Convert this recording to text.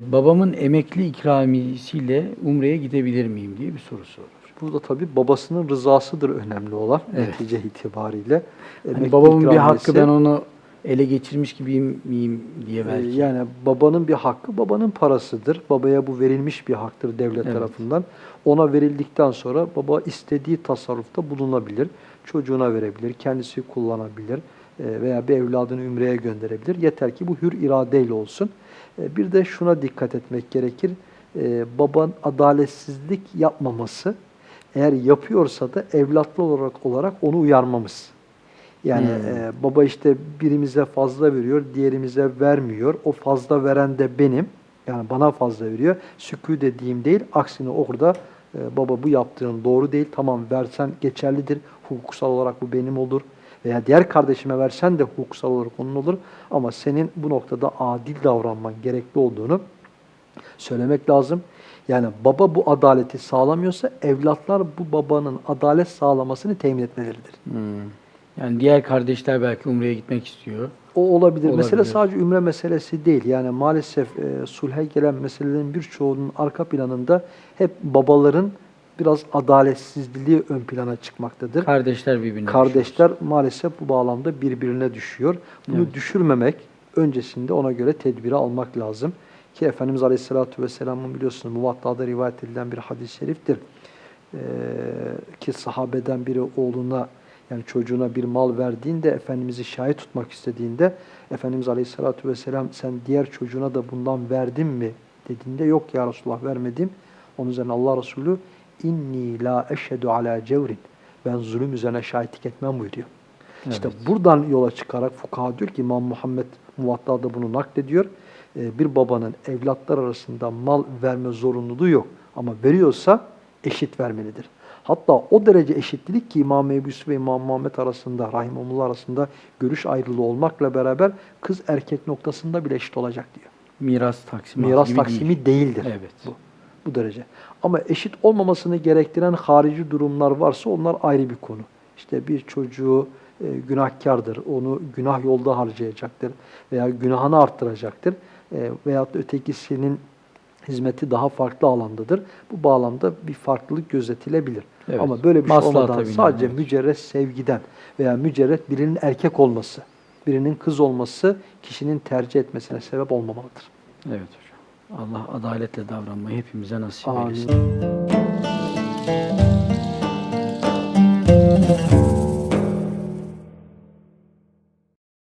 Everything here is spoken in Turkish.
babamın emekli ikramiyesiyle Umre'ye gidebilir miyim diye bir soru sorulur. Burada tabii babasının rızasıdır önemli olan Evet. netice itibariyle. Hani babamın bir hakkı ben onu ele geçirmiş gibiyim miyim diye Ee, belki. Yani babanın bir hakkı babanın parasıdır. Babaya bu verilmiş bir haktır devlet Evet. tarafından. Ona verildikten sonra baba istediği tasarrufta bulunabilir. Çocuğuna verebilir, kendisi kullanabilir veya bir evladını ümreye gönderebilir. Yeter ki bu hür iradeyle olsun. E, Bir de şuna dikkat etmek gerekir. E, Baban adaletsizlik yapmaması, eğer yapıyorsa da evlatlı olarak olarak onu uyarmamız. Yani Hmm. e, baba işte birimize fazla veriyor, diğerimize vermiyor. O fazla veren de benim. Yani bana fazla veriyor. Sükû dediğim değil. Aksine orada e, baba bu yaptığın doğru değil. Tamam versen geçerlidir. Hukuksal olarak bu benim olur. Veya diğer kardeşime versen de hukuksal olarak onun olur. Ama senin bu noktada adil davranman gerekli olduğunu söylemek lazım. Yani baba bu adaleti sağlamıyorsa evlatlar bu babanın adalet sağlamasını temin etmeleridir. Hmm. Yani diğer kardeşler belki Umre'ye gitmek istiyor. O olabilir. Mesele Olabilir. sadece ümre meselesi değil. Yani maalesef e, sulhe gelen meselelerin birçoğunun arka planında hep babaların biraz adaletsizliği ön plana çıkmaktadır. Kardeşler birbirine Kardeşler maalesef bu bağlamda birbirine düşüyor. Bunu Evet. düşürmemek öncesinde ona göre tedbiri almak lazım. Ki Efendimiz Aleyhisselatü Vesselam'ın biliyorsunuz Muvatta'da rivayet edilen bir hadis-i şeriftir. Ee, ki sahabeden biri oğluna yani çocuğuna bir mal verdiğinde Efendimiz'i şahit tutmak istediğinde Efendimiz Aleyhisselatü Vesselam sen diğer çocuğuna da bundan verdin mi dediğinde yok ya Resulullah vermedim. Onun üzerine Allah Resulü inni la eşhedü ala cevrin ben zulüm üzerine şahitlik etmem buyuruyor. İşte Evet. buradan yola çıkarak fukaha diyor ki İmam Muhammed Muvatta'da bunu naklediyor. Ee, bir babanın evlatlar arasında mal verme zorunluluğu yok. Ama veriyorsa eşit vermelidir. Hatta o derece eşitlik ki İmam Ebu Yusuf ve İmam Muhammed arasında, Rahimullah arasında görüş ayrılığı olmakla beraber kız erkek noktasında bile eşit olacak diyor. Miras taksimi Miras taksimi değil. değildir. Evet. Bu, bu derece. Ama eşit olmamasını gerektiren harici durumlar varsa onlar ayrı bir konu. İşte bir çocuğu e, günahkardır, onu günah yolda harcayacaktır veya günahını arttıracaktır e, veyahut da ötekisinin hizmeti daha farklı alandadır. Bu bağlamda bir farklılık gözetilebilir. Evet. Ama böyle bir şey olmadan sadece evet. mücerret sevgiden veya mücerret birinin erkek olması, birinin kız olması kişinin tercih etmesine sebep olmamalıdır. Evet hocam. Allah adaletle davranmayı hepimize nasip Amin. eylesin.